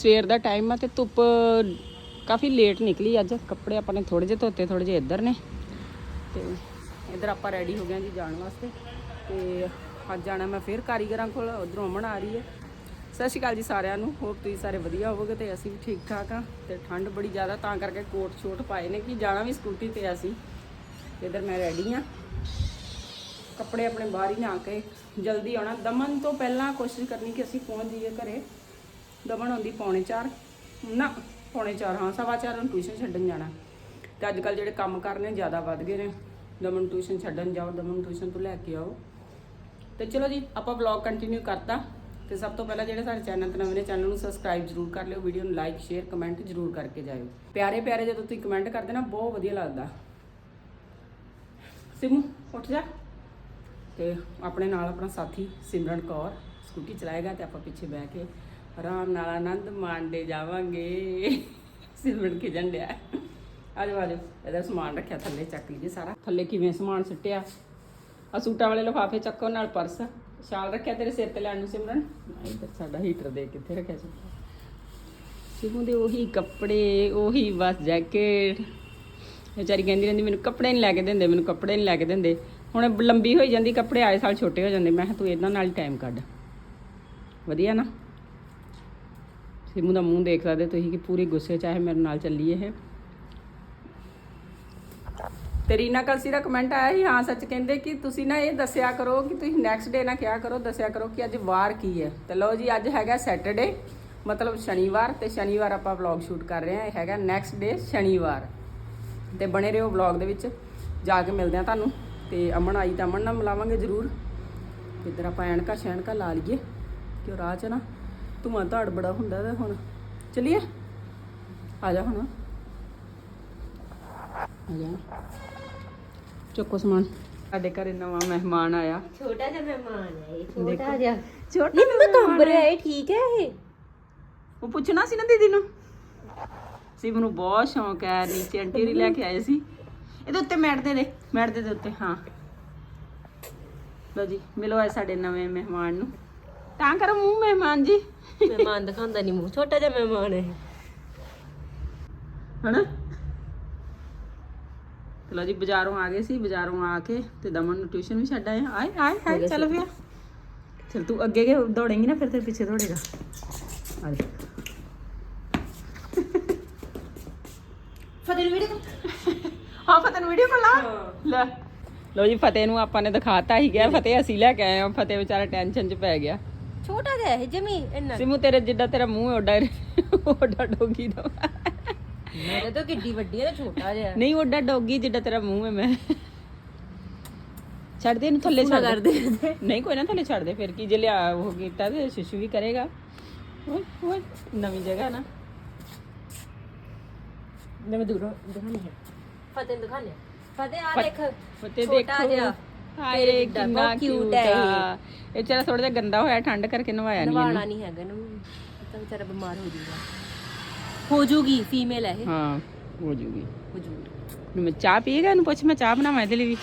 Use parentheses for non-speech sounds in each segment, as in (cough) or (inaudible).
ਸਵੇਰ ਦਾ ਟਾਈਮ ਆ ਤੇ ਧੁੱਪ ਕਾਫੀ ਲੇਟ ਨਿਕਲੀ ਅੱਜ। ਕੱਪੜੇ ਆਪਾਂ ਨੇ ਥੋੜੇ ਜਿਹੇ ਧੋਤੇ ਥੋੜੇ ਜਿਹੇ ਇੱਧਰ ਨੇ। ਤੇ ਇੱਧਰ ਆਪਾਂ ਰੈਡੀ ਹੋ ਗਏ ਜੀ ਜਾਣ ਵਾਸਤੇ। ਤੇ ਅੱਜ ਜਾਣਾ ਮੈਂ ਫਿਰ ਕਾਰੀਗਰਾਂ ਕੋਲ, ਉਧਰੋਂ ਅਮਨ ਆ ਰਹੀ ਹੈ। ਸਤਿ ਸ਼੍ਰੀ ਅਕਾਲ ਜੀ ਸਾਰਿਆਂ ਨੂੰ। ਹੋਪ ਤੁਸੀਂ ਸਾਰੇ ਵਧੀਆ ਹੋਵੋਗੇ ਤੇ ਅਸੀਂ ਵੀ ਠੀਕ ਠਾਕ ਆ ਤੇ ਠੰਡ ਬੜੀ ਜ਼ਿਆਦਾ, ਤਾਂ ਕਰਕੇ ਕੋਟ ਸ਼ੋਟ ਪਾਏ ਨੇ ਕਿ ਜਾਣਾ ਵੀ ਸਕੂਟੀ ਤੇ ਅਸੀਂ। ਇੱਧਰ ਮੈਂ ਰੈਡੀ ਆ ਕੱਪੜੇ ਆਪਣੇ ਬਾਹਰ ਹੀ ਨਾ ਕੇ ਜਲਦੀ ਆਉਣਾ। ਦਮਨ ਤੋਂ ਪਹਿਲਾਂ ਕੋਸ਼ਿਸ਼ ਕਰਨੀ ਕਿ ਅਸੀਂ ਪਹੁੰਚ ਜਾਈਏ ਘਰੇ। ਦਮਨ ਆਉਂਦੀ ਪੌਣੇ 4 ਨਾ, ਪੌਣੇ 4 ਹਾਂ, ਸਵਾ ਚਾਰ ਨੂੰ ਟਿਊਸ਼ਨ ਛੱਡਣ ਜਾਣਾ। ਤੇ ਅੱਜ ਕੱਲ ਜਿਹੜੇ ਕੰਮ ਕਰਨੇ ਜ਼ਿਆਦਾ ਵੱਧ ਗਏ ਨੇ। ਦਮਨ ਟਿਊਸ਼ਨ ਛੱਡਣ ਜਾਓ, ਦਮਨ ਟਿਊਸ਼ਨ ਤੋਂ ਲੈ ਕੇ ਆਓ। ਤੇ ਚਲੋ ਜੀ, ਆਪਾਂ ਵਲੌਗ ਕੰਟੀਨਿਊ ਕਰਤਾ। ਤੇ ਸਭ ਤੋਂ ਪਹਿਲਾਂ ਜਿਹੜੇ ਸਾਡੇ ਚੈਨਲ ਤੇ ਨਵੇਂ ਨੇ, ਚੈਨਲ ਨੂੰ ਸਬਸਕ੍ਰਾਈਬ ਜਰੂਰ ਕਰ ਲਿਓ ਵੀਡੀਓ ਨੂੰ ਲਾਈਕ ਸ਼ੇਅਰ ਕਮੈਂਟ ਜਰੂਰ ਕਰਕੇ ਜਾਇਓ। ਪਿਆਰੇ ਪਿਆਰੇ, ਜਦੋਂ ਤੁਸੀਂ ਕਮੈਂਟ ਕਰਦੇ ਨਾ, ਬਹੁਤ ਵਧੀਆ ਲੱਗਦਾ। ਸਿਮੂ, ਉੱਠ ਜਾ। ਤੇ ਆਪਣੇ ਨਾਲ ਆਪਣਾ ਸਾਥੀ ਸਿਮਰਨ ਕੌਰ, ਸਕੂਟੀ ਚਲਾਏਗਾ ਤੇ ਆਪਾਂ ਪਿੱਛੇ ਬਹਿ ਕੇ ਆਰਾਮ ਨਾਲ ਆਨੰਦ ਮਾਣਦੇ ਜਾਵਾਂਗੇ। ਸਿਮਰਨ ਖਿਜਣ ਡਿਆ। ਆਜੋ ਆਜੋ ਇਹਦਾ ਸਮਾਨ ਰੱਖਿਆ, ਥੱਲੇ ਚੱਕ ਲਈਏ ਸਾਰਾ। ਥੱਲੇ ਕਿਵੇਂ ਸਮਾਨ ਸੁੱਟਿਆ? ਆ ਸੂਟਾਂ ਵਾਲੇ ਲਿਫਾਫੇ ਚੱਕੋ ਨਾਲ ਪਰਸ। ਸ਼ਾਲ ਰੱਖਿਆ ਤੇਰੇ ਸਿਰ ਤੇ ਲੈਣ ਨੂੰ, ਸਿਮਰਨ? ਇੱਧਰ ਸਾਡਾ ਹੀਟਰ ਦੇ ਕਿੱਥੇ ਰੱਖਿਆ ਸੀ? ਸਿਮੂ ਦੇ ਉਹੀ ਕੱਪੜੇ, ਉਹੀ ਬਸ ਜੈਕਟ। ਵਿਚਾਰੀ ਕਹਿੰਦੀ ਰਹਿੰਦੀ, ਮੈਨੂੰ ਕੱਪੜੇ ਨਹੀਂ ਲੈ ਕੇ ਦਿੰਦੇ, ਮੈਨੂੰ ਕੱਪੜੇ ਨਹੀਂ ਲੈ ਕੇ ਦਿੰਦੇ। ਹੁਣ ਲੰਬੀ ਹੋਈ ਜਾਂਦੀ, ਕੱਪੜੇ ਆਏ ਸਾਲ ਛੋਟੇ ਹੋ ਜਾਂਦੇ। ਮੈਂ ਕਿਹਾ ਤੂੰ ਇਹਨਾਂ ਨਾਲ ਹੀ ਟਾਈਮ ਕੱਢ। ਵਧੀਆ ਨਾ? ਸਿਮੂ ਦਾ ਮੂੰਹ ਦੇਖ ਸਕਦੇ ਤੁਸੀਂ ਕਿ ਪੂਰੀ ਗੁੱਸੇ ਚ ਆਏ ਮੇਰੇ ਨਾਲ ਚੱਲੀ ਇਹ। ਤੇ ਰੀਨਾ ਕਲਸੀ ਦਾ ਕਮੈਂਟ ਆਇਆ ਸੀ, ਹਾਂ ਸੱਚ ਕਹਿੰਦੇ ਕਿ ਤੁਸੀਂ ਨਾ ਇਹ ਦੱਸਿਆ ਕਰੋ ਕਿ ਤੁਸੀਂ ਨੈਕਸਟ ਡੇ ਨਾ ਕਿਹਾ ਕਰੋ, ਦੱਸਿਆ ਕਰੋ ਕਿ ਅੱਜ ਵਾਰ ਕੀ ਹੈ। ਤੇ ਲਓ ਜੀ, ਅੱਜ ਹੈਗਾ ਸੈਟਰਡੇ ਮਤਲਬ ਸ਼ਨੀਵਾਰ ਤੇ ਸ਼ਨੀਵਾਰ ਆਪਾਂ ਵਲੌਗ ਸ਼ੂਟ ਕਰ ਰਹੇ ਹਾਂ, ਇਹ ਹੈਗਾ ਨੈਕਸਟ ਡੇ ਸ਼ਨੀਵਾਰ। ਤੇ ਬਣੇ ਰਹੋ ਵਲੌਗ ਦੇ ਵਿੱਚ, ਜਾ ਕੇ ਮਿਲਦੇ ਆ ਤੁਹਾਨੂੰ। ਤੇ ਅਮਨ ਆਈ ਤਾਂ ਅਮਨ ਨਾਲ ਮਿਲਾਵਾਂਗੇ ਜ਼ਰੂਰ। ਇੱਧਰ ਆਪਾਂ ਐਨਕਾ ਸ਼ੈਨਕਾ ਲਾ ਲਈਏ, ਕਿ ਰਾਹ 'ਚ ਨਾ ਧੂਆਂ ਧਾੜ ਬੜਾ ਹੁੰਦਾ ਤੇ ਹੁਣ। ਚਲਿਏ? ਆ ਜਾ ਹੁਣ। ਆ ਜਾ। ਚੁੱਕੋ ਸਮਾਨ। ਸਾਡੇ ਘਰੇ ਨਵਾਂ ਮਹਿਮਾਨ ਆਇਆ। ਛੋਟਾ ਜਿਹਾ ਮਹਿਮਾਨ ਹੈ ਇਹ। ਛੋਟਾ ਜਿਹਾ। ਛੋਟਾ ਨਹੀਂ ਮੈਂ ਕੰਬ ਰਿਹਾ ਇਹ ਠੀਕ ਹੈ ਇਹ? ਉਹ ਪੁੱਛਣਾ ਸੀ ਨਾ ਦੀਦੀ ਨੂੰ। ਸਿਮ ਨੂੰ ਬਹੁਤ ਸ਼ੌਂਕ ਹੈ ਨੀਚੇ ਆਂਟੀ ਹੋਰੀ ਲੈ ਕੇ ਆਏ ਸੀ। ਇਹਦੇ ਉੱਤੇ ਮੈਟ ਦੇ ਦੇ ਮੈਟ ਦੇ ਦੇ ਉੱਤੇ ਹਾਂ। ਲਓ ਜੀ ਮਿਲੋ ਆਏ ਸਾਡੇ ਨਵੇਂ ਮਹਿਮਾਨ ਨੂੰ। ਤਾਂ ਕਰੋ ਮੂੰਹ ਮਹਿਮਾਨ ਜੀ। ਮਹਿਮਾਨ ਦਿਖਾਉਂਦਾ ਨਹੀਂ ਮੂੰਹ ਛੋਟਾ ਜਿਹਾ ਮਹਿਮਾਨ ਹੈ। ਹਨਾ? ਤੇ ਲਓ ਜੀ ਬਾਜ਼ਾਰੋਂ ਆ ਗਏ ਸੀ ਬਾਜ਼ਾਰੋਂ ਆ ਕੇ ਤੇ ਦਮਨ ਨੂੰ ਟਿਊਸ਼ਨ ਵੀ ਛੱਡ ਆਏ। ਆਏ ਆਏ ਆਏ ਚੱਲ ਪਿਆ ਚਲ ਤੂੰ ਅੱਗੇ ਕੇ ਦੌੜੇਂਗੀ ਨਾ ਫਿਰ ਤੇ ਪਿੱਛੇ ਦੌੜੇਗਾ। ਆ ਜਾ। ਫਤਿਹ ਵੀਡੀਓ ਹਾਂ ਫਤਿਹ ਨੂੰ ਵੀਡੀਓ ਕਾਲ ਲਾ। ਲੈ। ਲਓ ਜੀ ਫਤਿਹ ਨੂੰ ਆਪਾਂ ਨੇ ਦਿਖਾਤਾ ਹੀ ਗਿਆ। ਫਤਿਹ ਅਸੀਂ ਲੈ ਕੇ ਆਏ ਹਾਂ। ਫਤਿਹ ਵਿਚਾਰਾ ਟੈਨਸ਼ਨ 'ਚ ਪੈ ਗਿਆ। ਛੋਟਾ ਜਿਹਾ ਹੈ ਜਮੀ ਇੰਨਾ। ਸਿਮੂ ਤੇਰੇ ਜਿੱਡਾ ਤੇਰਾ ਮੂੰਹ ਹੈ ਓਡਾ ਓਡਾ ਡੋਗੀ ਦਾ। ਮੇਰੇ ਤਾਂ ਕਿੱਡੀ ਵੱਡੀ ਹੈ ਤੇ ਛੋਟਾ ਜਿਹਾ ਨਹੀਂ ਓਡਾ ਡੋਗੀ ਜਿੱਡਾ ਤੇਰਾ ਮੂੰਹ ਹੈ ਮੈਂ। ਛੱਡ ਦੇ ਇਹਨੂੰ ਥੱਲੇ ਛੱਡ ਦੇ। ਨਹੀਂ ਕੋਈ ਨਾ ਥੱਲੇ ਛੱਡ ਦੇ ਫਿਰ ਕੀ ਜੇ ਲਿਆ ਉਹ ਕੀਤਾ ਤੇ ਸ਼ਿਸ਼ੂ ਵੀ ਕਰੇਗਾ। ਓਏ ਓਏ ਨਵੀਂ ਜਗ੍ਹਾ ਨਾ। ਮੈਂ ਦੂਰੋਂ ਦਿਖਾਣੀ ਹੈ। ਫਤਿਹ ਨੂੰ ਦਿਖਾਣੇ ਫਤਿਹ ਆ ਦੇਖ ਫਤਿਹ ਛੋਟਾ ਦੇਖੋ। ਜਿਹਾ। ਹਾਏ ਤੇਰੇ ਜਿੱਡਾ, ਕਿੰਨਾ ਕਿਊਟ ਹੈ ਇਹ। ਇਹ। ਵਿਚਾਰਾ ਥੋੜਾ ਜਿਹਾ ਗੰਦਾ ਹੋਇਆ ਠੰਡ ਕਰਕੇ ਨਵਾਇਆ ਨਹੀਂ ਨਵਾਣਾ ਇਹਨੂੰ। ਨਹੀਂ ਹੈਗਾ ਨਾ ਤਾਂ ਵਿਚਾਰਾ ਬਿਮਾਰ ਹੋ ਜਾਊਗਾ ਹੋ ਜੂਗੀ ਫੀਮੇਲ ਹੈ ਇਹ। ਹਾਂ ਹੋ ਜੂਗੀ। ਹੋ ਜੂਗੀ। ਮੈਂ ਚਾਹ ਪੀਏਗਾ ਇਹਨੂੰ ਪੁੱਛ ਮੈਂ ਚਾਹ ਬਣਾਵਾਂ ਇਹਦੇ ਲਈ ਵੀ।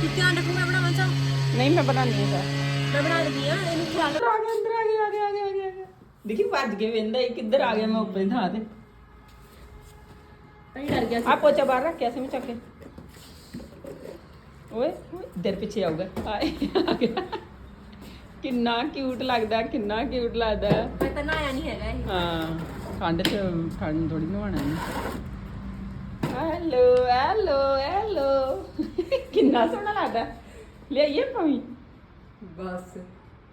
ਕਿੱਥੇ ਰੱਖੂ ਮੈਂ ਬਣਾਵਾਂ ਚਾ ਨਹੀਂ ਮੈਂ ਬਣਾਉਣੀ ਹੈ ਮੈਂ ਬਣਾ ਦਿੰਦੀ ਆ ਇਹਨੂੰ ਖਿਆਲ ਗਿਆ ਅੰਦਰ ਆ ਗਿਆ ਆ ਗਿਆ ਆ ਗਿਆ, ਦੇਖੀ ਭੱਜ ਕੇ ਵੇਂਦਾ ਇਹ ਕਿੱਧਰ ਆ ਗਿਆ ਮੈਂ ਉੱਪਰ ਥਾਂ ਤੇ। ਤਾਂ ਡਰ ਗਿਆ ਆ ਪੋਚਾ ਬਾਹਰ ਰੱਖਿਆ ਸੀ ਮੈਂ ਚੱਕ ਕੇ। ਓਏ ਓਏ, ਇੱਧਰ ਪਿੱਛੇ ਆਊਗਾ। ਆਏ ਆ ਗਿਆ। ਕਿੰਨਾ ਕਿਊਟ ਲੱਗਦਾ ਕਿੰਨਾ ਕਿਊਟ ਲੱਗਦਾ। ਮੈਂ ਤਾਂ ਨਹਾਇਆ ਨਹੀਂ ਹੈਗਾ ਇਹ। ਹਾਂ ਠੰਡ ਚ ਠੰਡ ਥੋੜੀ ਨਹਾਉਣਾ ਨਹੀਂ ਹੈਲੋ ਹੈਲੋ ਹੈਲੋ। ਕਿੰਨਾ ਸੋਹਣਾ ਲੱਗਦਾ। ਲਿਆਈਏ ਪਵੀ ਬਸ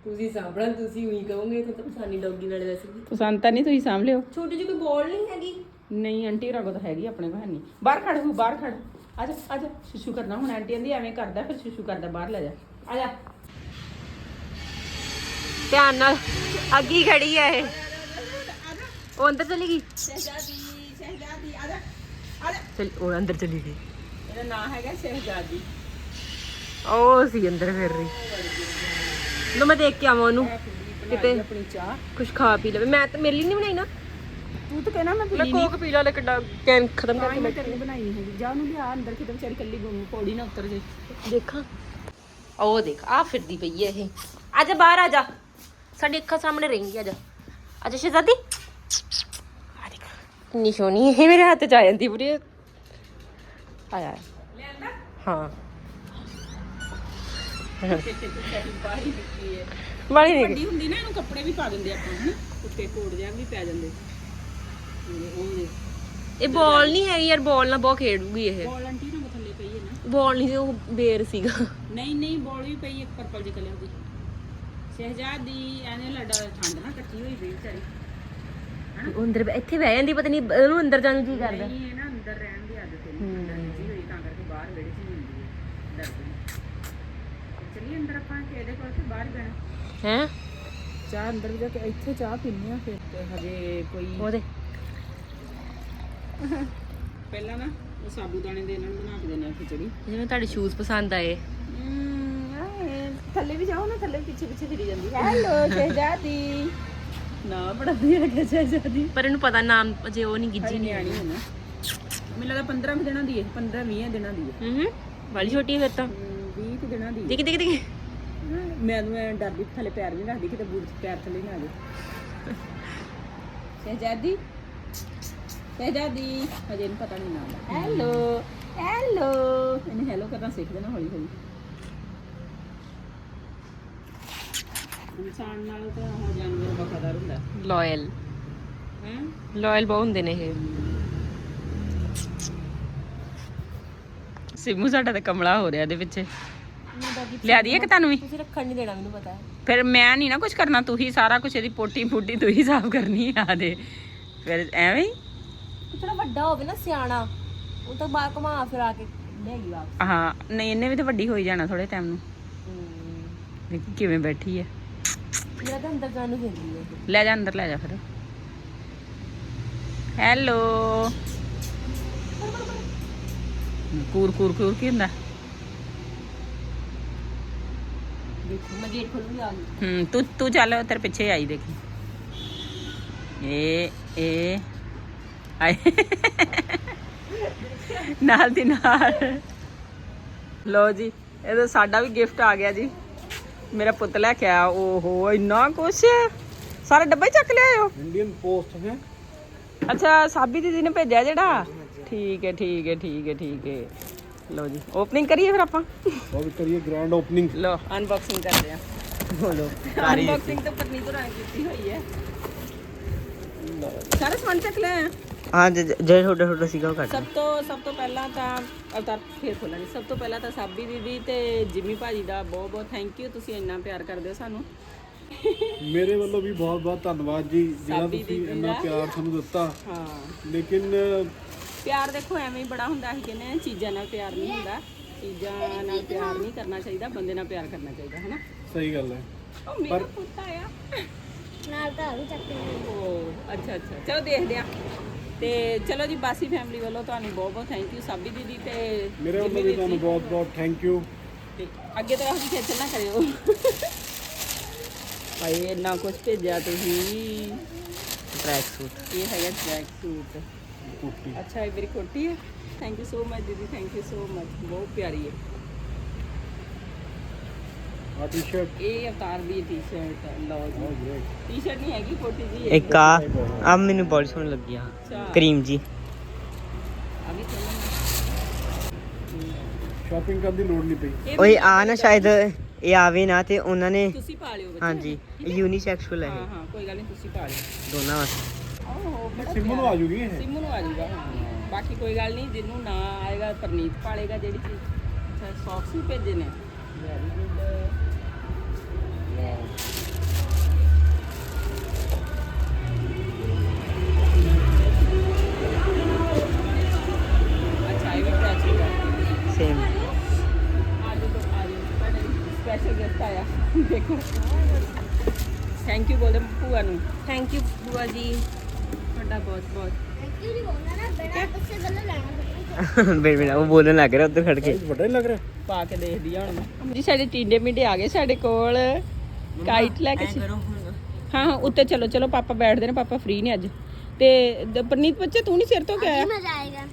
ਤੁਸੀਂ ਸਾਂਭਣਾ ਤੁਸੀਂ ਉਹੀ ਕਹੋਗੇ ਤਾਂ ਪਸਾਨੀ ਡੌਗੀ ਨਾਲ ਵੈਸੇ ਵੀ। ਪਸੰਦ ਤਾਂ ਨਹੀਂ ਤੁਸੀਂ ਸਾਂਭ ਲਿਓ। ਛੋਟੀ ਜਿਹੀ ਕੋਈ ਬੋਲ ਨਹੀਂ ਹੈਗੀ? ਨਹੀਂ ਆਂਟੀ ਰਾਗੋ ਤਾਂ ਹੈਗੀ ਆਪਣੇ ਕੋਲ ਹੈ ਨਹੀਂ ਬਾਹਰ ਖੜ ਹੂ ਬਾਹਰ ਖੜ। ਆ ਜਾ ਆ ਜਾ। ਸ਼ਿਸ਼ੂ ਕਰਨਾ ਹੁਣ ਆਂਟੀ ਕਹਿੰਦੀ ਐਵੇਂ ਕਰਦਾ ਫਿਰ ਸ਼ਿਸ਼ੂ ਕਰਦਾ ਬਾਹਰ ਲੈ ਜਾ। ਆ ਜਾ। ਧਿਆਨ ਨਾਲ ਅੱਗੀ ਖੜੀ ਹੈ ਇਹ? ਉਹ ਅੰਦਰ ਚਲੀ ਗਈ? ਸ਼ਹਿਜ਼ਾਦੀ ਸ਼ਹਿਜ਼ਾਦੀ ਆ ਜਾ। ਆ ਜਾ। ਚਲ ਉਹ ਅੰਦਰ ਚਲੀ ਗਈ। ਇਹਦਾ ਨਾਂ ਹੈਗਾ ਸ਼ਹਿਜ਼ਾਦੀ। ਉਹ ਸੀ ਅੰਦਰ ਫਿਰ ਰਹੀ। ਲੋ ਮੈਂ ਦੇਖ ਕੇ ਆਵਾਂ ਉਹਨੂੰ। ਕਿਤੇ ਆਪਣੀ ਚਾਹ। ਕੁਝ ਖਾ ਪੀ ਲਵੇ। ਮੈਂ ਤਾਂ ਮੇਰੇ ਲਈ ਨਹੀਂ ਬਣਾਈ ਨਾ? ਤੂੰ ਤਾਂ ਕਹਿਣਾ ਮੈਂ ਮੈਂ ਕੋਕ ਪੀ ਲਾ ਲੈ ਕਿੱਡਾ ਕੈਨ ਖਤਮ ਕਰਕੇ ਮੈਂ ਤੇਰੇ ਬਣਾਈ ਨਹੀਂ ਹੈਗੀ। ਜਾ ਉਹਨੂੰ ਲਿਆ ਅੰਦਰ ਕਿਤੇ ਵਿਚਾਰੀ ਕੱਲੀ ਗੁੰਮ ਪੌੜੀ ਨਾ ਉਤਰ ਜੇ। ਦੇਖਾਂ। ਉਹ ਦੇਖ ਆ ਫਿਰਦੀ ਪਈ ਹੈ ਇਹ। ਆਜਾ ਬਾਹਰ ਆ ਜਾ। ਸਾਡੀ ਅੱਖਾਂ ਸਾਹਮਣੇ ਰਹੇਂਗੀ ਆਜਾ ਆਜਾ ਸ਼ਹਿਜ਼ਾਦੀ। ਆ ਦੇਖ ਕਿੰਨੀ ਸੋਹਣੀ ਹੈ ਮੇਰੇ ਹੱਥ ਚ ਆ ਜਾਂਦੀ ਪੂਰੀ। ਆਇਆ ਹਾਂ। ਵਾਲੀ ਨਹੀਂ ਵੱਡੀ ਹੁੰਦੀ ਨਾ ਇਹਨੂੰ ਕੱਪੜੇ ਵੀ ਪਾ ਦਿੰਦੇ ਆਪਾਂ ਉੱਤੇ ਕੋਟ ਜਿਹਾ ਵੀ ਪੈ ਜਾਂਦੇ। ਇਹ ਬਾਲ ਨਹੀਂ ਹੈਗੀ ਯਾਰ ਬਾਲ ਨਾਲ ਬਹੁਤ ਖੇਡੂਗੀ ਇਹ। ਬੋਲ ਆਂਟੀ ਨਾ ਥੱਲੇ ਪਈ ਹੈ ਨਾ। ਬਾਲ ਨਹੀਂ ਸੀ ਉਹ ਬੇਰ ਸੀਗਾ। ਨਹੀਂ ਨਹੀਂ ਬੋਲ ਵੀ ਪਈ ਇੱਕ ਪਰਪਲ ਜਿਹੇ ਕਲਰ ਦੀ। ਸ਼ਹਿਜ਼ਾਦੀ ਐਨੇ ਲੱਡਾ ਠੰਡ ਨਾ ਕੱਟੀ ਹੋਈ ਵੀ ਵਿਚਾਰੀ। ਉਹ ਅੰਦਰ ਬੈ- ਇੱਥੇ ਬਹਿ ਜਾਂਦੀ ਪਤਾ ਨਹੀਂ ਉਹਨੂੰ ਅੰਦਰ ਜਾਣ ਨੂੰ ਕੀ ਕਰਦਾ। ਨਹੀਂ ਇਹ ਨਾ ਅੰਦਰ ਰਹਿਣ ਦੀ ਆਦਤ ਹੈ ਨਹੀਂ ਹੋਈ ਤਾਂ ਕਰਕੇ ਬਾਹਰ ਵਿਹੜੇ 'ਚ ਨਹੀਂ ਹੁੰਦੀ ਹੈ ਡਰਦੀ ਚਲਿਏ ਅੰਦਰ ਆਪਾਂ ਕਿ ਇਹਦੇ ਕੋਲ ਤੇ ਬਾਹਰ ਹੀ ਬਹਿਣਾ। ਹੈ? ਚਾਹ ਅੰਦਰ ਜਾ ਕੇ ਇੱਥੇ ਚਾਹ ਪੀਣੀ ਆ ਫਿਰ। ਤੇ ਹਜੇ ਕੋਈ ਉਹਦੇ ਪਹਿਲਾਂ ਨਾ ਉਹ ਸਾਬੂਦਾਣੇ ਦੇ ਇਹਨਾਂ ਨੂੰ ਬਣਾ ਕੇ ਦੇਣੇ ਆ ਖਿਚੜੀ। ਜਿਵੇਂ ਤੁਹਾਡੇ ਸ਼ੂਜ਼ ਪਸੰਦ ਆਏ। ਥੱਲੇ ਵੀ ਜਾਓ ਨਾ ਥੱਲੇ ਪਿੱਛੇ ਪਿੱਛੇ ਫਿਰੀ ਜਾਂਦੀ। (laughs) ਹੈਲੋ ਸ਼ਹਿਜ਼ਾਦੀ। ਨਾ ਬੜਾ ਵਧੀਆ ਲੱਗਿਆ ਸ਼ਹਿਜ਼ਾਦੀ। ਪਰ ਇਹਨੂੰ ਪਤਾ ਨਾਮ ਅਜੇ ਉਹ ਨਹੀਂ ਗਿੱਜੀ ਜੀ ਨਿਆਣੀ ਹੈ ਨਾ ਮੈਨੂੰ ਲੱਗਦਾ 15 ਕੁ ਦਿਨਾਂ ਦੀ ਹੈ 15 20 ਦਿਨਾਂ ਦੀ ਹੈ ਹੂੰ ਹੂੰ ਬੜੀ ਛੋਟੀ ਹੈ ਫਿਰ ਤਾਂ। 20 ਕੁ ਦਿਨਾਂ ਦੀ ਹੈ ਦੇਖ ਦੇਖ ਦੇਖ। ਮੈਂ ਨੂੰ ਐਂ ਡਰਦੀ ਥੱਲੇ ਪੈਰ ਨਹੀਂ ਰੱਖਦੀ ਕਿਤੇ ਬੂਟ 'ਚ ਪੈਰ ਥੱਲੇ ਨਾ ਆ ਜਾਏ। (laughs) ਸ਼ਹਿਜ਼ਾਦੀ ਸ਼ਹਿਜ਼ਾਦੀ ਹਜੇ ਇਹਨੂੰ ਪਤਾ ਨਹੀਂ ਨਾਮ। ਹੈਲੋ ਹੈਲੋ ਇਹਨੇ ਹੈਲੋ ਕਰਨਾ ਸਿੱਖ ਦੇਣਾ ਹੌਲੀ ਹੌਲੀ। ਇਨਸਾਨ ਨਾਲੋਂ ਤਾਂ ਆਹ ਜਾਨਵਰ ਵਫਾਦਾਰ ਹੁੰਦਾ। ਲਾਇਲ ਹੈ? ਲਾਇਲ ਬਹੁਤ ਹੁੰਦੇ ਨੇ ਇਹ। ਸਿਮੂ ਸਾਡਾ ਤੇ ਕਮਲਾ ਹੋ ਰਿਹਾ ਇਹਦੇ ਪਿੱਛੇ। ਲਿਆ ਦਈਏ ਕਿ ਤੁਹਾਨੂੰ ਵੀ? ਤੁਸੀਂ ਰੱਖਣ ਨਹੀਂ ਦੇਣਾ ਮੈਨੂੰ ਪਤਾ ਹੈ। ਫਿਰ ਮੈਂ ਨਹੀਂ ਨਾ ਕੁਝ ਕਰਨਾ ਤੂੰ ਹੀ ਸਾਰਾ ਕੁਝ ਇਹਦੀ ਪੋਟੀ ਫੂਟੀ ਤੂੰ ਹੀ ਸਾਫ਼ ਕਰਨੀ ਆ ਦੇ। ਫਿਰ ਐਵੇਂ ਹੀ? ਥੋੜਾ ਵੱਡਾ ਹੋਵੇ ਨਾ ਸਿਆਣਾ ਉਹ ਤਾਂ ਬਾਹਰ ਘੁਮਾ ਫਿਰ ਆ ਕੇ ਲੈ ਗਈ ਵਾਪਸ। ਹਾਂ ਨਹੀਂ ਇਹਨੇ ਵੀ ਤਾਂ ਵੱਡੀ ਹੋਈ ਜਾਣਾ ਥੋੜੇ ਟਾਈਮ ਨੂੰ। ਦੇਖੀ ਕਿਵੇਂ ਬੈਠੀ ਹੈ ਮੇਰਾ ਤਾਂ ਅੰਦਰ ਜਾਣ ਨੂੰ ਦਿੰਦੀ ਹੈ ਇਹ। ਲੈ ਜਾ ਅੰਦਰ ਲੈ ਜਾ ਫਿਰ। ਹੈਲੋ ਕੂਰ ਕੂਰ ਕੂਰ ਕੀ ਹੁੰਦਾ? ਦੇਖੋ ਮੈਂ ਗੇਟ ਖੋਲੂੰਗੀ ਆ ਗਈ ਹੂੰ ਤੂੰ ਤੂੰ ਚੱਲ ਤੇਰੇ ਪਿੱਛੇ ਆਈ ਦੇਖੀ। ਏ ਏ। ਨਾਲ ਦੀ ਨਾਲ। ਲੋ ਜੀ ਇਹਦਾ ਸਾਡਾ ਵੀ ਗਿਫਟ ਆ ਗਿਆ ਜੀ। ਮੇਰਾ ਪੁੱਤ ਲੈ ਕੇ ਆਇਆ। ਓਹੋ ਇੰਨਾ ਕੁਛ। ਸਾਰਾ ਡੱਬਾ ਹੀ ਚੱਕ ਲਿਆਇਓ ਇੰਡੀਅਨ ਪੋਸਟ ਹੈ। ਅੱਛਾ ਸਾਬੀ ਦੀਦੀ ਨੇ ਭੇਜਿਆ ਜਿਹੜਾ? ਠੀਕ ਹੈ ਠੀਕ ਹੈ ਠੀਕ ਹੈ ਠੀਕ ਹੈ। ਲੋ ਜੀ ਓਪਨਿੰਗ ਕਰੀਏ ਫਿਰ ਆਪਾਂ? ਉਹ ਵੀ ਕਰੀਏ ਗ੍ਰੈਂਡ ਓਪਨਿੰਗ ਲੋ ਅਨਬਾਕਸਿੰਗ ਕਰਦੇ ਆ ਲੋ ਅਨਬਾਕਸਿੰਗ ਤਾਂ ਪਰਨੀ ਤੋਂ ਰਾਂ ਕੀਤੀ ਹੋਈ ਹੈ। ਸਾਰਾ ਸਮਾਨ ਚੱਕ ਲਿਆ ਆ ਹਾਂ ਜਿਹੜੇ ਛੋਟਾ ਛੋਟਾ ਸੀਗਾ ਉਹ ਕੱਟ ਸਭ ਤੋਂ ਸਭ ਤੋਂ ਪਹਿਲਾਂ ਤਾਂ ਅਵਤਾਰ ਫੇਰ ਖੋਲਾਂਗੇ। ਸਭ ਤੋਂ ਪਹਿਲਾਂ ਤਾਂ ਸਾਬੀ ਦੀਦੀ ਤੇ ਜਿਮੀ ਭਾਜੀ ਦਾ ਬਹੁਤ ਬਹੁਤ ਥੈਂਕ ਯੂ ਤੁਸੀਂ ਇੰਨਾ ਪਿਆਰ ਕਰਦੇ ਹੋ ਸਾਨੂੰ। ਮੇਰੇ ਵੱਲੋਂ ਵੀ ਬਹੁਤ ਬਹੁਤ ਧੰਨਵਾਦ ਜੀ ਜਿਹੜਾ ਸਾਬੀ ਤੁਸੀਂ ਇੰਨਾ। ਪਿਆਰ ਸਾਨੂੰ ਦਿੱਤਾ। ਹਾਂ। ਲੇਕਿਨ ਪਿਆਰ ਦੇਖੋ ਐਵੇਂ ਹੀ ਬੜਾ ਹੁੰਦਾ ਅਸੀਂ ਕਹਿੰਦੇ ਹਾਂ ਚੀਜ਼ਾਂ ਨਾਲ ਪਿਆਰ ਨਹੀਂ ਹੁੰਦਾ। ਚੀਜ਼ਾਂ ਨਾਲ ਪਿਆਰ ਨਹੀਂ ਕਰਨਾ ਚਾਹੀਦਾ ਬੰਦੇ ਨਾਲ ਪਿਆਰ ਕਰਨਾ ਚਾਹੀਦਾ ਹੈ ਨਾ ਸਹੀ ਗੱਲ ਹੈ। ਉਹ ਮੇਰਾ ਪੁੱਤ ਆਇਆ। ਨਾਲ ਤਾਂ ਵੀ ਚੱਕ ਉਹ ਅੱਛਾ ਅੱਛਾ। ਚਲੋ ਦੇਖਦੇ ਆ ਤੇ ਚਲੋ ਜੀ ਬਾਸੀ ਫੈਮਿਲੀ ਵੱਲੋਂ ਤੁਹਾਨੂੰ ਬਹੁਤ ਬਹੁਤ ਥੈਂਕ ਯੂ ਸਾਬੀ ਦੀਦੀ ਤੇ ਮੇਰੇ ਵੱਲੋਂ ਵੀ। ਤੁਹਾਨੂੰ ਬਹੁਤ ਬਹੁਤ ਥੈਂਕ ਯੂ ਤੇ ਅੱਗੇ ਤੋਂ ਅਸੀਂ ਖੇਚਲ ਨਾ ਕਰਿਓ। ਭਾਈ ਇੰਨਾ ਕੁਝ ਭੇਜਿਆ ਤੁਸੀਂ। ਟਰੈਕ ਸੂਟ ਇਹ ਹੈਗਾ ਟਰੈਕ ਸੂਟ ਕੁੱਟੀ ਅੱਛਾ ਇਹ ਮੇਰੀ ਕੋਟੀ ਹੈ। ਥੈਂਕ ਯੂ ਸੋ ਮਚ ਦੀਦੀ ਥੈਂਕ ਯੂ ਸੋ ਮਚ ਬਹੁਤ ਪਿਆਰੀ ਹੈ। ਆ ਟੀ-ਸ਼ਰਟ ਇਹ ਅਵਤਾਰ ਦੀ ਟੀ-ਸ਼ਰਟ ਲਓ ਜੀ। ਟੀ-ਸ਼ਰਟ ਨਹੀਂ ਹੈਗੀ ਕੋਟੀ ਜੀ ਹੈ ਇੱਕ ਆ ਆ ਮੈਨੂੰ ਬਹੁਤ ਸੋਹਣੀ ਲੱਗੀ ਆ। ਕਰੀਮ ਜੀ। ਸੋਹਣੀ ਸ਼ਾਪਿੰਗ ਕਰਨ ਦੀ ਲੋੜ ਨਹੀਂ ਪਈ। ਹੈ। ਓਏ ਆ ਨਾ ਸ਼ਾਇਦ ਇਹ ਆਵੇ ਨਾ ਤੇ ਉਹਨਾਂ ਨੇ ਤੁਸੀਂ ਪਾ ਲਿਓ ਬੱਚੇ ਹਾਂਜੀ ਯੂਨੀਸੈਕਸੁਅਲ ਹੈ। ਹਾਂ ਹਾਂ ਕੋਈ ਗੱਲ ਨਹੀਂ ਤੁਸੀਂ ਪਾ ਲਿਓ। ਦੋਨਾਂ ਵਾਸਤੇ। ਓਹ ਬੜਾ ਸਿੰਮੂ ਨੂੰ ਆ ਜੂਗੀ ਇਹ। ਸਿੰਮੂ ਨੂੰ ਆ ਜਾਊਗਾ ਹਾਂ। ਬਾਕੀ ਕੋਈ ਗੱਲ ਨਹੀਂ ਜਿਹਨੂੰ ਨਾ ਆਏਗਾ ਪਰਨੀਤ ਪਾਲੇਗਾ ਜਿਹੜੀ ਚੀਜ਼। ਸੌਕਸ ਵੀ ਭੇਜੇ ਨੇ? ਵੈਰੀ ਗੁੱਡ ਹੈ ਤੁਹਾਡੇ ਸਪੈਸ਼ਲ ਗਿਫਟ ਆਇਆ ਦੇਖੋ ਥੈਂਕ ਯੂ ਬੋਲਦੇ ਭੂਆ ਨੂੰ ਥੈਂਕ ਯੂ ਬੁਆ ਜੀ ਤੁਹਾਡਾ ਬਹੁਤ ਬਹੁਤ ਬੇੜ ਬੇੜ ਉਹ ਬੋਲਣ ਲੱਗ ਰਿਹਾ ਉੱਧਰ ਖੜ ਕੇ। ਵੱਡਾ ਹੀ ਲੱਗ ਰਿਹਾ। ਪਾ ਕੇ ਦੇਖਦੀ ਆ ਹੁਣ। ਜੀ ਸਾਡੇ ਟੀਂਡੇ ਮਿੰਡੇ ਆ ਗਏ ਸਾਡੇ ਕੋਲ। ਕਾਈਟ ਲੈ ਕੇ ਹਾਂ ਹਾਂ ਉੱਤੇ ਚਲੋ ਚਲੋ ਪਾਪਾ ਬੈਠਦੇ ਨੇ ਪਾਪਾ ਫ੍ਰੀ ਨੇ ਅੱਜ। ਤੇ ਦ- ਪਰਨੀਤ ਬੱਚੇ ਤੂੰ ਨਹੀਂ ਸਿਰ ਤੋਂ ਗਿਆ?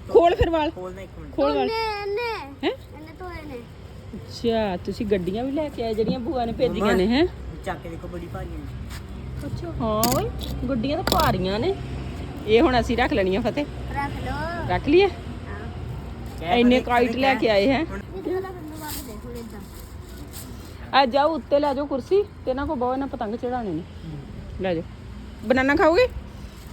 ਖੋਲ ਫਿਰ ਵਾਲ। ਬੋਲਦਾ ਇੱਕ ਮਿੰਟ। ਖੋਲ ਵਾਲ। ਹੈ? ਅੱਛਾ ਤੁਸੀਂ ਗੱਡੀਆਂ ਵੀ ਲੈ ਕੇ ਆਏ ਜਿਹੜੀਆਂ ਭੂਆ ਨੇ ਭੇਜੀਆਂ ਨੇ ਹੈ? ਚੱਕ ਕੇ ਦੇਖੋ ਬੜੀ ਭਾਰੀ ਹੈ ਅੱਛਾ ਹਾਂ ਓਏ ਗੁੱਡੀਆਂ ਤਾਂ ਭਾਰੀਆਂ ਨੇ। ਇਹ ਹੁਣ ਅਸੀਂ ਰੱਖ ਲੈਣੀਆਂ ਫਤਿਹ। ਰੱਖ ਲੋ ਰੱਖ ਲਈਏ? ਇੰਨੇ ਕਾਈਟ ਲੈ ਕੇ ਆਏ ਹੈ? ਬੰਦਾ ਦੇਖੋ ਇਦਾਂ ਆ ਜਾਓ ਉੱਤੇ ਲੈ ਜਾਓ ਕੁਰਸੀ ਤੇ ਇਹਨਾਂ ਕੋ ਬਹੁਤ ਇਹਨਾਂ ਪਤੰਗ ਚੜਾਣੇ ਨੇ। ਲੈ ਜਾਓ। ਬਨਾਨਾ ਖਾਓਗੇ?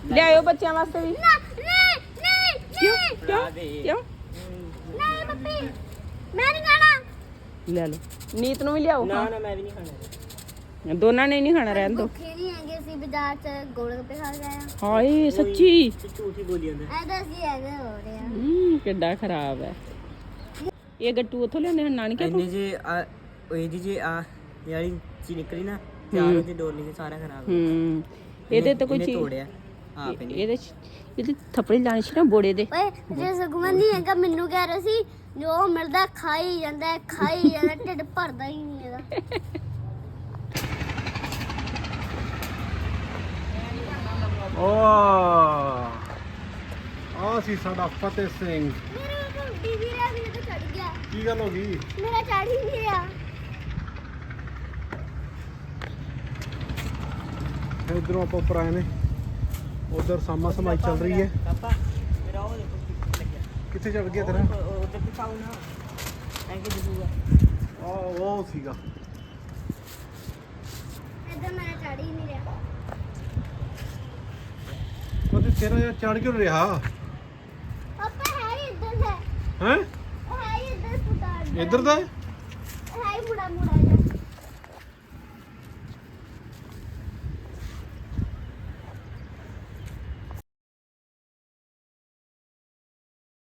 ਲਿਆਇਓ ਬੱਚਿਆਂ ਵਾਸਤੇ ਵੀ। ਨਹੀਂ ਨਹੀਂ ਕਿਉਂ? ਕਿਉਂ? ਕਿਉਂ? ਨਹੀਂ ਪੱਪੀ ਮੈਂ ਨਹੀਂ ਖਾਣਾ। ਲੈ ਲਓ। ਨੀਤ ਨੂੰ ਵੀ ਲਿਆਓ ਨਾ ਨਾ ਮੈਂ ਵੀ ਨਹੀਂ ਖਾਣਾ। ਦੋਨਾਂ ਨੇ ਨਹੀਂ ਖਾਣਾ ਰਹਿਣ ਦੋ। ਭੁੱਖੇ ਨਹੀਂ ਹੈਗੇ ਸੀ ਬਾਜ਼ਾਰ ਚ ਗੋਲਗੱਪੇ ਖਾ ਕੇ ਆਏ ਹਾਏ ਸੱਚੀ। ਝੂਠੀ ਬੋਲੀ ਜਾਂਦਾ। ਐ ਤਾਂ ਅਸੀਂ ਐਵੇਂ ਹੋ ਰਹੇ ਆ ਹੂੰ ਕਿੱਡਾ ਖਰਾਬ ਹੈ। ਇਹ ਗੱਟੂ ਉੱਥੋਂ ਲਿਆਉਂਦੇ ਹਨ ਨਾਨਕੇ ਤੋਂ? ਇੰਨੇ ਜੇ ਇਹਦੀ ਜੇ ਆ ਯਾਰੀ ਚੀ ਨਿਕਲੀ ਨਾ ਚਾਰ ਉਹਦੇ ਡੋਰ ਨਹੀਂ ਸਾਰਾ ਖਰਾਬ ਹੋ ਹੂੰ। ਇਹਦੇ ਤੇ ਕੋਈ ਇਹਨੇ ਚੀਜ਼ ਤੋੜਿਆ। ਆਪ ਇਹਨੇ। ਇਹਦੇ ਚ- ਇਹਦੇ ਥੱਪੜੀ ਲਾਣੀ ਸੀ ਨਾ ਬੋੜੇ ਦੇ। ਓਏ ਜੇ ਸੁਗਮਨ ਨਹੀਂ ਹੈਗਾ ਮੈਨੂੰ ਕਹਿ ਰਿਹਾ ਸੀ ਜੋ ਮਿਲਦਾ ਖਾਈ ਜਾਂਦਾ ਹੈ, ਖਾਈ ਜਾਂਦਾ ਢਿੱਡ ਭਰਦਾ ਹੀ ਨਹੀਂ ਇਹਦਾ। ਓ। ਆ ਸੀ ਸਾਡਾ ਫਤਿਹ ਸਿੰਘ। ਮੇਰੇ ਕੋਲ ਟੀਵੀ ਰਿਹਾ ਮੇਰੇ ਤੋਂ ਚੜ ਗਿਆ। ਕੀ ਗੱਲ ਹੋ ਗਈ? ਮੇਰਾ ਚੜ ਹੀ ਨਹੀਂ ਰਿਹਾ। ਇਧਰੋਂ ਆਪਾਂ ਉੱਪਰ ਆਏ ਨੇ। ਉਧਰ ਸਾਮਾ ਸਮਾਈ ਚੱਲ ਰਹੀ ਹੈ। ਕਿੱਥੇ ਚੜ ਗਿਆ ਤੇਰਾ? ਉਹ ਤੇ ਦਿਖਾਓ ਨਾ ਐਂ ਕਿ ਦਿਸੂਗਾ ਆ ਉਹ ਸੀਗਾ। ਇਧਰ ਮੇਰਾ ਚੜ ਹੀ ਨਹੀਂ ਰਿਹਾ। ਉਹਦੇ ਤੇਰਾ ਯਾਰ ਚੜ ਕਿਉਂ ਰਿਹਾ? ਪਾਪਾ ਹੈ ਇੱਧਰ ਹੈ? ਹੈ ਇੱਧਰ ਪੁੱਤਾਰ ਇੱਧਰ ਦਾ? ਹੈ?